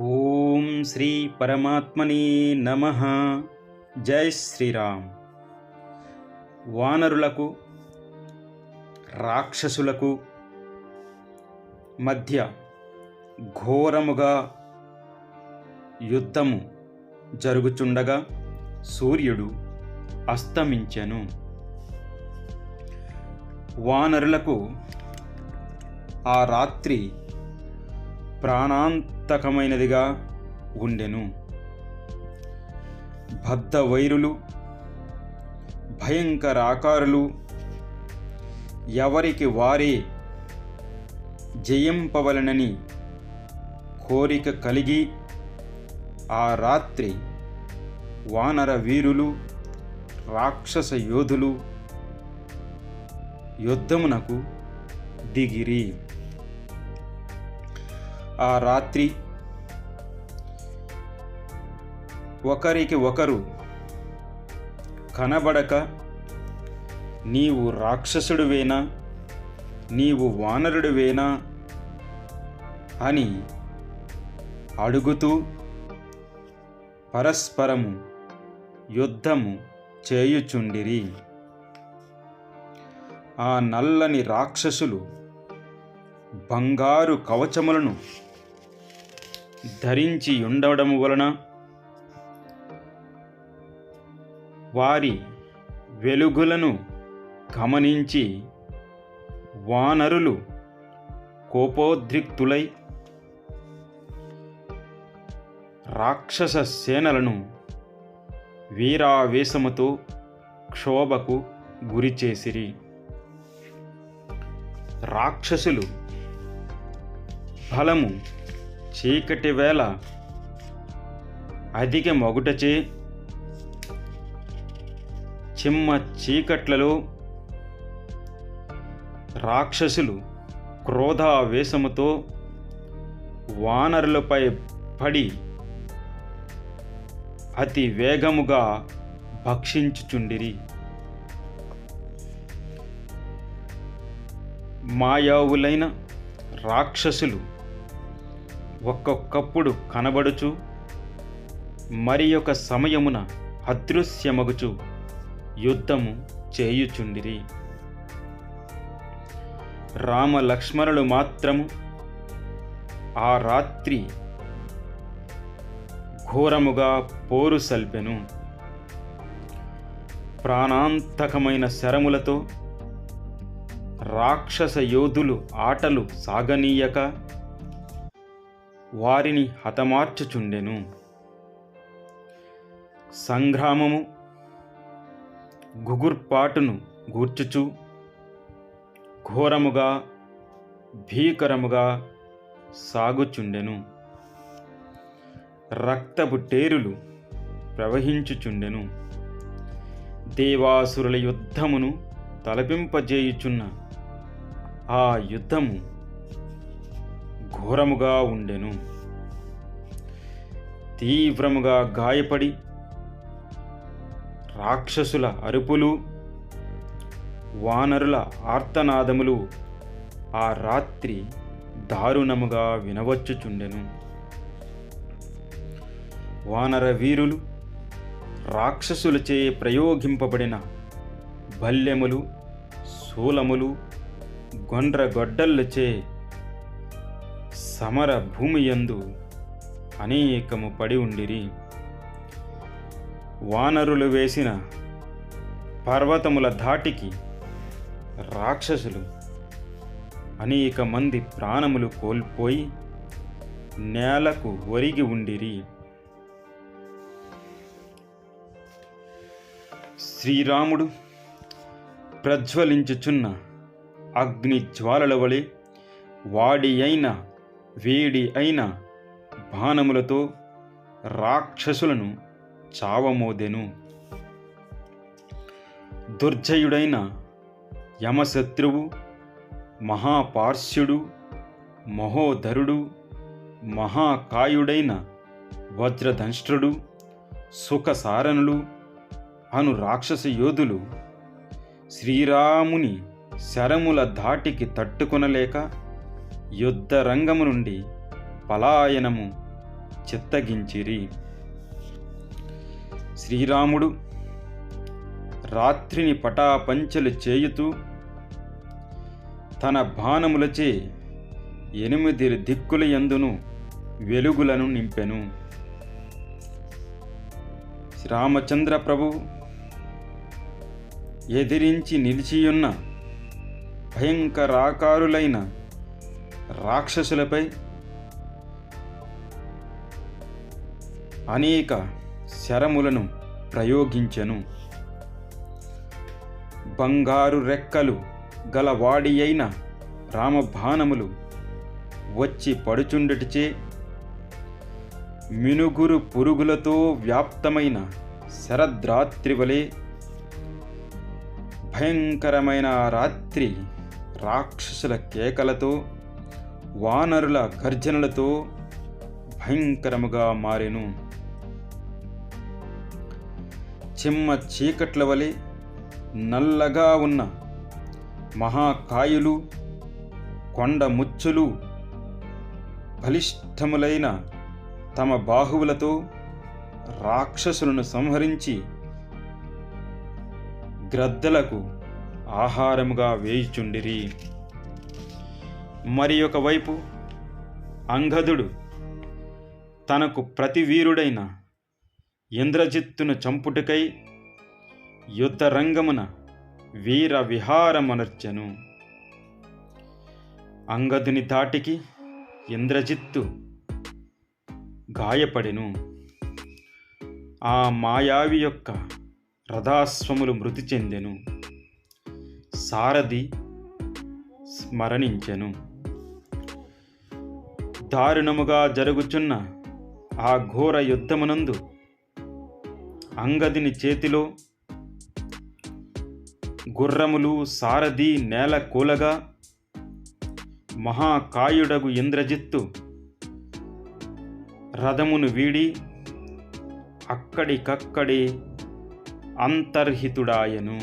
ఓం శ్రీ పరమాత్మని నమ. జై శ్రీరామ్. వానరులకు రాక్షసులకు మధ్య ఘోరముగా యుద్ధము జరుగుచుండగా సూర్యుడు అస్తమించెను. వానరులకు ఆ రాత్రి ప్రాణాంతకమైనదిగా ఉండెను. బద్ధ వైరులు భయంకర ఆకారులు ఎవరికి వారే జయింపవలనని కోరిక కలిగి ఆ రాత్రి వానర వీరులు రాక్షస యోధులు యుద్ధమునకు దిగిరి. ఆ రాత్రి ఒకరికి ఒకరు కనబడక నీవు రాక్షసుడివేనా నీవు వానరుడివేనా అని అడుగుతూ పరస్పరము యుద్ధము చేయుచుండిరి. ఆ నల్లని రాక్షసులు బంగారు కవచములను ధరించి ఉండడం వలన వారి వెలుగులను గమనించి వానరులు కోపోద్రిక్తులై రాక్షస సేనలను వీరావేశముతో క్షోభకు గురిచేసిరి రాక్షసులు ఫలము చీకటి వేళ అధిక మొగుటచే చిమ్మ చీకట్లలో రాక్షసులు క్రోధావేశముతో వానరులపై పడి అతి వేగముగా భక్షించుచుండిరి. మాయావులైన రాక్షసులు ఒక్కొక్కప్పుడు కనబడుచు మరి ఒక సమయమున అదృశ్యమగుచు యుద్ధము చేయుచుండిరి. రామ లక్ష్మణులు మాత్రము ఆ రాత్రి ఘోరముగా పోరు సల్పెను. ప్రాణాంతకమైన శరములతో రాక్షస యోధులు ఆటలు సాగనీయక వారిని హతమార్చుచుండెను. సంగ్రామము గుగుర్పాటును గూర్చుచు ఘోరముగా భీకరముగా సాగుచుండెను. రక్తపు టేరులు ప్రవహించుచుండెను. దేవాసురుల యుద్ధమును తలపింపజేయుచున్న ఆ యుద్ధము ఘోరముగా ఉండెను. తీవ్రముగా గాయపడి రాక్షసుల అరుపులు వానరుల ఆర్తనాదములు ఆ రాత్రి దారుణముగా వినవచ్చుచుండెను. వానర వీరులు రాక్షసులచే ప్రయోగింపబడిన బల్యములు శూలములు గొండ్రగొడ్డళ్ళచే సమర భూమియందు అనేకము పడి ఉండిరి. వానరులు వేసిన పర్వతముల ధాటికి రాక్షసులు అనేక మంది ప్రాణములు కోల్పోయి నేలకు ఒరిగి ఉండిరి. శ్రీరాముడు ప్రజ్వలించుచున్న అగ్ని జ్వాలల వలె వాడి అయిన వేడి అయిన బాణములతో రాక్షసులను చావమోదెను. దుర్జయుడైన యమశత్రువు మహాపార్శ్యుడు మహోధరుడు మహాకాయుడైన వజ్రధంష్ట్రుడు సుఖసారణులు అను రాక్షస యోధులు శ్రీరాముని శరముల ధాటికి తట్టుకొనలేక యుద్ధ రంగము నుండి పలాయనము చిత్తగించిరి. శ్రీరాముడు రాత్రిని పటాపంచలు చేయుతూ తన బాణములచే ఎనిమిది దిక్కుల యందును వెలుగులను నింపెను. శ్రీరామచంద్ర ప్రభు ఎదిరించి నిలిచియున్న భయంకరాకారులైన రాక్షసులపై అనేక శరములను ప్రయోగించెను. బంగారు రెక్కలు గలవాడి అయిన రామబాణములు వచ్చి పడుచుండటిచే మినుగురు పురుగులతో వ్యాప్తమైన శరద్రాత్రి వలె భయంకరమైన రాత్రి రాక్షసుల కేకలతో వానరుల గర్జనలతో భయంకరముగా మారెను. చిమ్మ చీకట్ల వలె నల్లగా ఉన్న మహాకాయులు కొండ ముచ్చులు బలిష్టములైన తమ బాహువులతో రాక్షసులను సంహరించి గ్రద్దలకు ఆహారముగా వేయుచుండిరి. మరి ఒకవైపు అంగదుడు తనకు ప్రతి వీరుడైన ఇంద్రజిత్తును చంపుటకై యుద్ధరంగమున వీర విహారమనర్చెను. అంగదుని తాటికి ఇంద్రజిత్తు గాయపడెను. ఆ మాయావి యొక్క రథాశ్వములు మృతి చెందెను. సారథి స్మరణించెను. దారుణముగా జరుగుచున్న ఆ ఘోర యుద్ధమునందు అంగదిని చేతిలో గుర్రములు సారథి నేల కూలగా మహాకాయుడగు ఇంద్రజిత్తు రథమును వీడి అక్కడికక్కడే అంతర్హితుడాయను.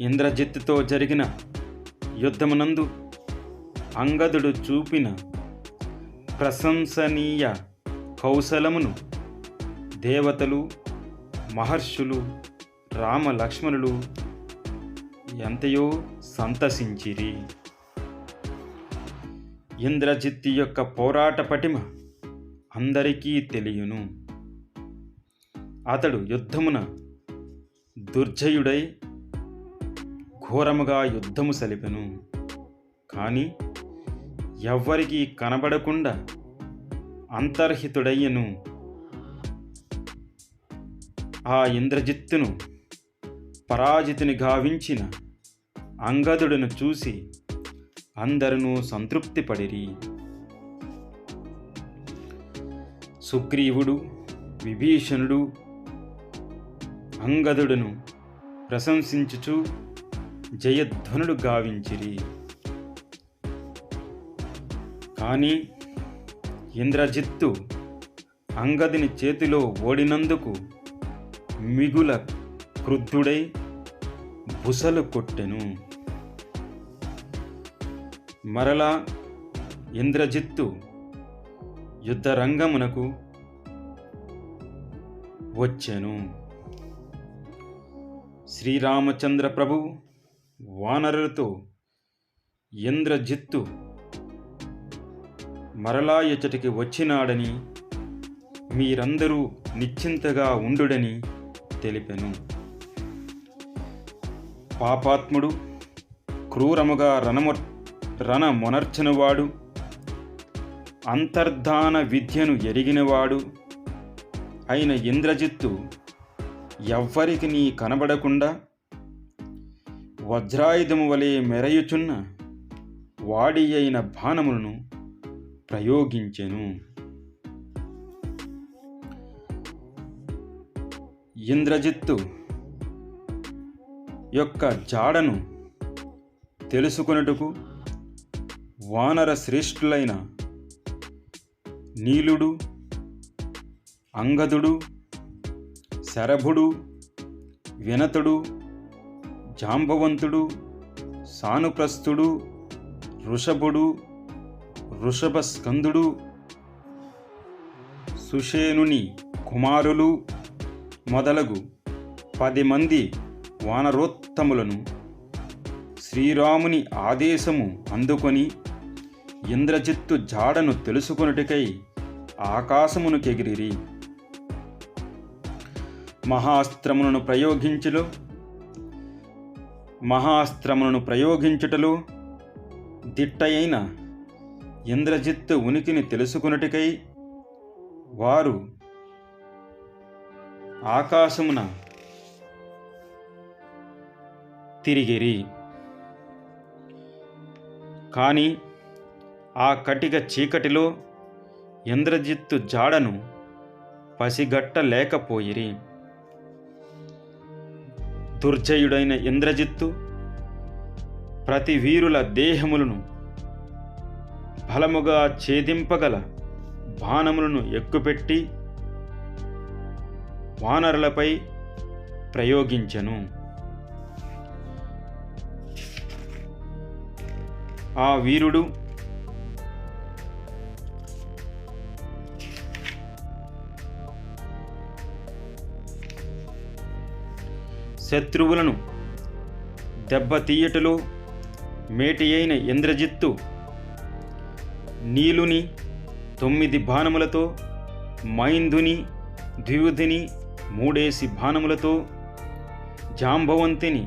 ఇంద్రజిత్తుతో జరిగిన యుద్ధమునందు అంగదుడు చూపిన ప్రశంసనీయ కౌశలమును దేవతలు మహర్షులు రామ లక్ష్మణులు ఎంతయో సంతసించిరి. ఇంద్రజిత్తు యొక్క పోరాట పటిమ అందరికీ తెలియను. అతడు యుద్ధమున దుర్జయుడై ఘోరముగా యుద్ధము సలిపెను. కానీ ఎవ్వరికీ కనబడకుండా అంతర్హితుడయ్యను. ఆ ఇంద్రజిత్తును పరాజితుని గావించిన అంగదుడును చూసి అందరూ సంతృప్తి పడిరి సుగ్రీవుడు విభీషణుడు అంగదుడును ప్రశంసించుచు జయధ్వనుడు గావించిరి. కానీ ఇంద్రజిత్తు అంగదిని చేతిలో ఓడినందుకు మిగుల క్రుద్ధుడై బుసలు కొట్టెను. మరలా ఇంద్రజిత్తు యుద్ధరంగమునకు వచ్చెను. శ్రీరామచంద్ర ప్రభు వానరులతో ఇంద్రజిత్తు మరలా ఇచ్చటికి వచ్చినాడని మీరందరూ నిశ్చింతగా ఉండుడని తెలిపెను. పాపాత్ముడు క్రూరముగా రణము రణమొనర్చనివాడు అంతర్ధాన విద్యను ఎరిగినవాడు అయిన ఇంద్రజిత్తు ఎవ్వరికి నీ కనబడకుండా వజ్రాయుధము వలె మెరయుచున్న వాడి అయిన బాణములను ప్రయోగించెను. ఇంద్రజిత్తు యొక్క జాడను తెలుసుకొనుటకు వానర శ్రేష్ఠులైన నీలుడు అంగదుడు శరభుడు వినతుడు జాంబవంతుడు సానుప్రస్థుడు వృషభుడు వృషభ స్కందుడు సుషేనుని కుమారులు మొదలగు పది మంది వానరోత్తములను శ్రీరాముని ఆదేశము అందుకొని ఇంద్రజిత్తు జాడను తెలుసుకొనుటకై ఆకాశమునుకెగిరిరి మహాస్త్రములను ప్రయోగించులో మహాస్త్రములను ప్రయోగించుటలో దిట్టయైన ఇంద్రజిత్తు ఉనికిని తెలుసుకున్నటికై వారు ఆకాశమున తిరిగిరి. కానీ ఆ కటిక చీకటిలో ఇంద్రజిత్తు జాడను పసిగట్టలేకపోయిరి. దుర్జయుడైన ఇంద్రజిత్తు ప్రతి వీరుల దేహములను బలముగా ఛేదింపగల బాణములను ఎక్కుపెట్టి వానరులపై ప్రయోగించెను. ఆ వీరుడు శత్రువులను దెబ్బతీయటలో మేటి అయిన ఇంద్రజిత్తు నీలుని తొమ్మిది బాణములతో మైందుని ద్వివుధిని మూడేసి బాణములతో జాంబవంతిని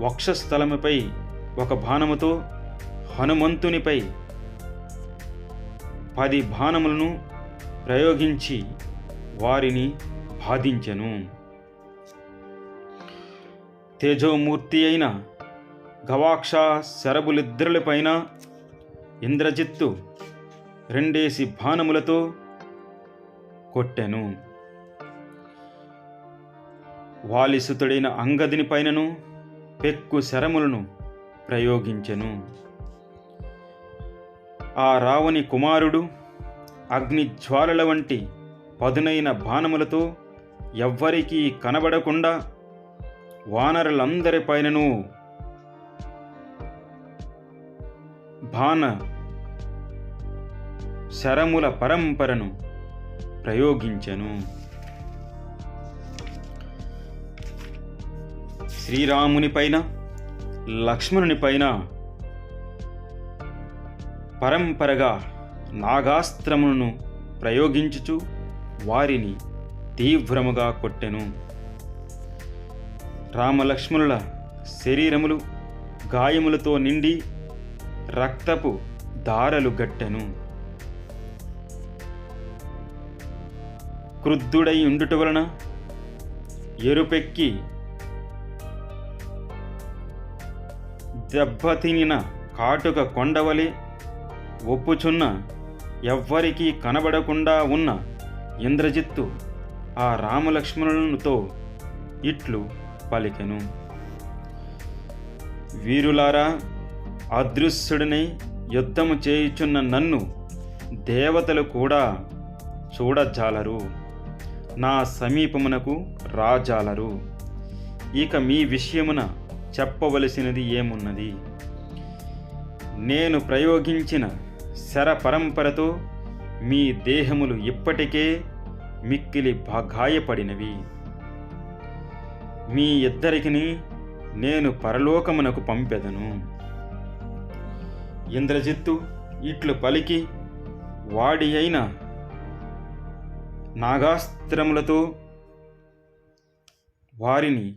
వక్షస్థలముపై ఒక బాణముతో హనుమంతునిపై పది బాణములను ప్రయోగించి వారిని బాధించెను. తేజోమూర్తి అయిన గవాక్ష శరబులిద్దరులపైన ఇంద్రజిత్తు రెండేసి బాణములతో కొట్టెను. వాలిసుతుడైన అంగదిని పైనను పెక్కు శరములను ప్రయోగించెను. ఆ రావణి కుమారుడు అగ్నిజ్వాలల వంటి పదునైన బాణములతో ఎవ్వరికీ కనబడకుండా వానరులందరిపైనను బాణ శరముల పరంపరను ప్రయోగించెను. శ్రీరామునిపైన లక్ష్మణునిపైన పరంపరగా నాగాస్త్రమును ప్రయోగించుచు వారిని తీవ్రముగా కొట్టెను. రామలక్ష్మణుల శరీరములు గాయములతో నిండి రక్తపు దారలు గట్టెను. క్రుద్ధుడై ఉండుట వలన ఎరుపెక్కి దెబ్బతినిన కాటుక కొండవలే ఒప్పుచున్న ఎవ్వరికీ కనబడకుండా ఉన్న ఇంద్రజిత్తు ఆ రామలక్ష్మణులతో ఇట్లు పలికెను. వీరులారా అదృశ్యుడిని యుద్ధము చేయుచున్న నన్ను దేవతలు కూడా చూడజాలరు. నా సమీపమునకు రాజాలరు. ఇక మీ విషయమున చెప్పవలసినది ఏమున్నది? నేను ప్రయోగించిన శర పరంపరతో మీ దేహములు ఇప్పటికే మిక్కిలి గాయపడినవి మీ ఇద్దరికిని నేను పరలోకమునకు పంపెదను. ఇంద్రజిత్తు ఇట్లు పలికి వాడి అయిన నాగాస్త్రములతో వారిని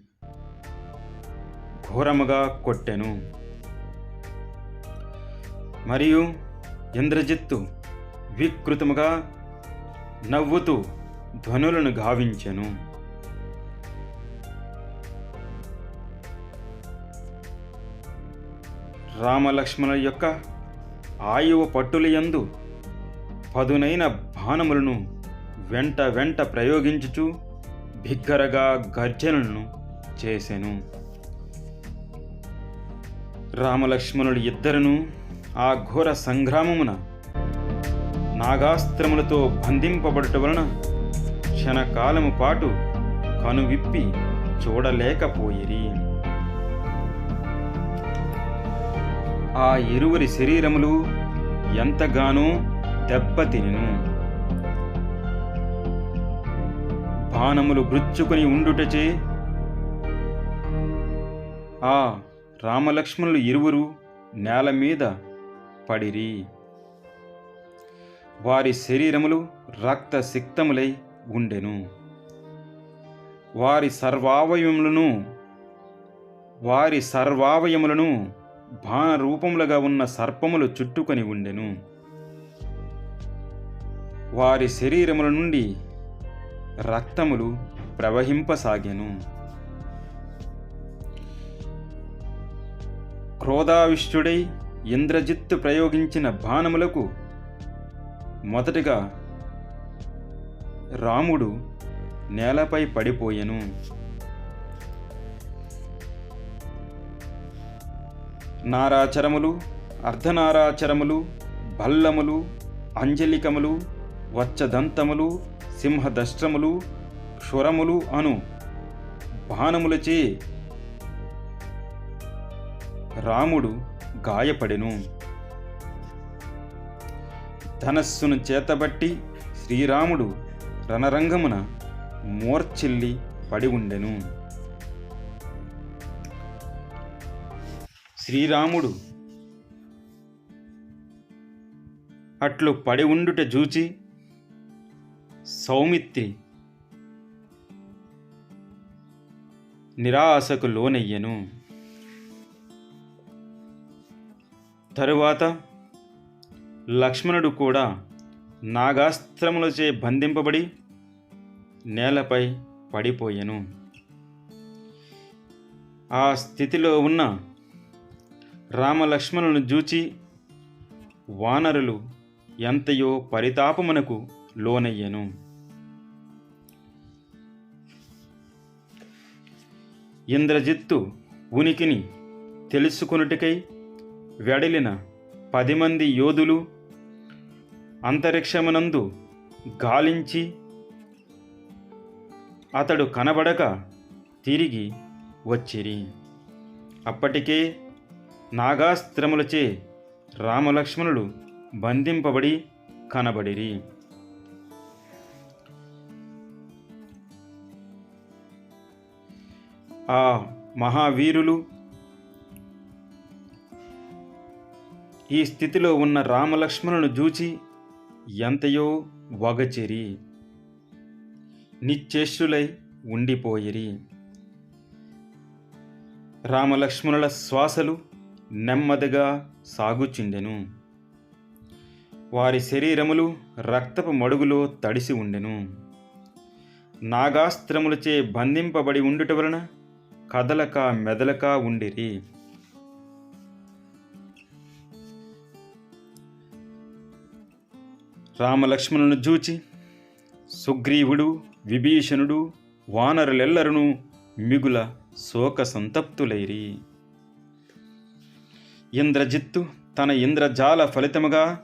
ఘోరముగా కొట్టెను. మరియు ఇంద్రజిత్తు వికృతముగా నవ్వుతూ ధ్వనులను గావించెను. రామలక్ష్మణుల యొక్క ఆయువు పట్టులయందు పదునైన బాణములను వెంట వెంట ప్రయోగించుచు బిగ్గరగా గర్జనలను చేసెను. రామలక్ష్మణులు ఇద్దరును ఆ ఘోర సంగ్రామమున నాగాస్త్రములతో బంధింపబడుట వలన క్షణకాలము పాటు కనువిప్పి చూడలేకపోయిరి. ఆ ఇరువురి శరీరములు ఎంతగానో దెబ్బతిను బాణములు గుచ్చుకొని ఉండుటచే ఆ రామలక్ష్మణులు ఇరువురు నేల మీద పడిరి. వారి శరీరములు రక్త సిక్తములై ఉండెను. వారి సర్వావయములను వారి సర్వావయములను బాణ రూపములుగా ఉన్న సర్పములు చుట్టుకొని ఉండెను. వారి శరీరముల నుండి రక్తములు ప్రవహింపసాగెను. క్రోధావిష్టుడై ఇంద్రజిత్తు ప్రయోగించిన బాణములకు మొదటగా రాముడు నేలపై పడిపోయెను. నారాచరములు అర్ధనారాచరములు భల్లములు అంజలికములు వచ్చదంతములు సింహదష్ట్రములు క్షురములు అను బాణములచే రాముడు గాయపడెను. ధనస్సును చేతబట్టి శ్రీరాముడు రణరంగమున మోర్చిల్లి పడి ఉండెను. శ్రీరాముడు అట్లు పడి ఉండుట జూచి సౌమిత్రి నిరాశకు లోనయ్యను. తరువాత లక్ష్మణుడు కూడా నాగాస్త్రములచే బంధింపబడి నేలపై పడిపోయెను. ఆ స్థితిలో ఉన్న రామలక్ష్మణులను జూచి వానరులు ఎంతయో పరితాపమునకు లోనయ్యెను. ఇంద్రజిత్తు ఉనికిని తెలుసుకొనుటకై వెడలిన పది మంది యోధులు అంతరిక్షమునందు గాలించి అతడు కనబడక తిరిగి వచ్చిరి. అప్పటికే నాగాస్త్రములచే రామలక్ష్మణులు బంధింపబడి కనబడిరి. ఆ మహావీరులు ఈ స్థితిలో ఉన్న రామలక్ష్మణును చూచి ఎంతయో వగచెరి. నిశ్చేష్యులై ఉండిపోయిరి. రామలక్ష్మణుల శ్వాసలు నెమ్మదిగా సాగుచుండెను. వారి శరీరములు రక్తపు మడుగులో తడిసి ఉండెను. నాగాస్త్రములచే బంధింపబడి ఉండుట వలన కదలక మెదలక ఉండిరి. రామలక్ష్మణును చూచి సుగ్రీవుడు విభీషణుడు వానరులెల్లరును మిగుల శోక సంతప్తులైరి ఇంద్రజిత్తు తన ఇంద్రజాల ఫలితముగా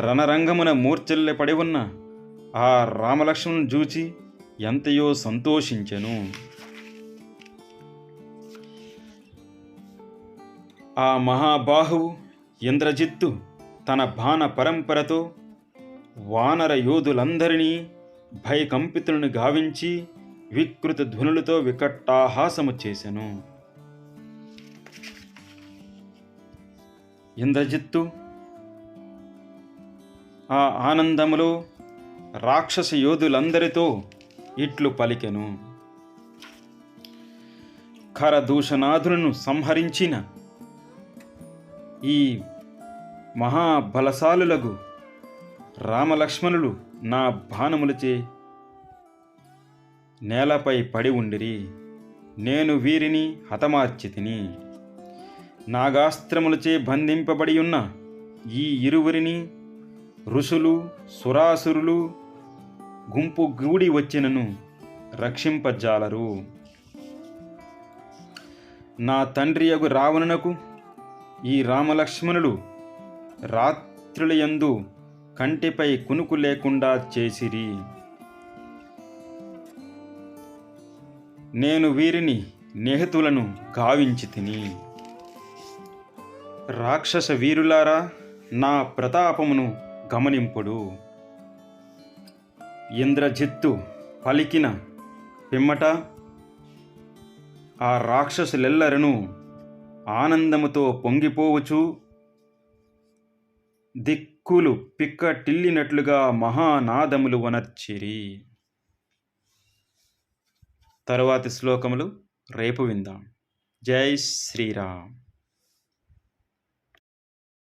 రణరంగమున మూర్ఛల్లె పడి ఉన్న ఆ రామలక్ష్మణ్ జూచి ఎంతయో సంతోషించెను. ఆ మహాబాహువు ఇంద్రజిత్తు తన బాణ పరంపరతో వానర యోధులందరినీ భయకంపితులను గావించి వికృత ధ్వనులతో వికట్టాహాసము చేసెను. ఇంద్రజిత్తు ఆ ఆనందములో రాక్షస యోధులందరితో ఇట్లు పలికెను. ఖరదూషణాధులను సంహరించిన ఈ మహాబలశాలులకు రామలక్ష్మణులు నా బాణములచే నేలపై పడి ఉండిరి. నేను వీరిని హతమార్చితిని నాగాస్త్రములచే బంధింపబడి ఉన్న ఈ ఇరువురిని ఋషులు సురాసురులు గుంపు గూడి వచ్చినను రక్షింపజాలరు. నా తండ్రి యగు రావణునకు ఈ రామలక్ష్మణులు రాత్రులయందు కంటిపై కునుకు లేకుండా చేసిరి. నేను వీరిని నేహతులను గావించి తిని రాక్షస వీరులారా నా ప్రతాపమును గమనింపుడు. ఇంద్రజిత్తు పలికిన పిమ్మట ఆ రాక్షసులెల్లరను ఆనందముతో పొంగిపోవచ్చు. దిక్కులు పిక్కటిల్లినట్లుగా మహానాదములు వనర్చిరి. తరువాతి శ్లోకములు రేపు విందాం. జై శ్రీరామ్.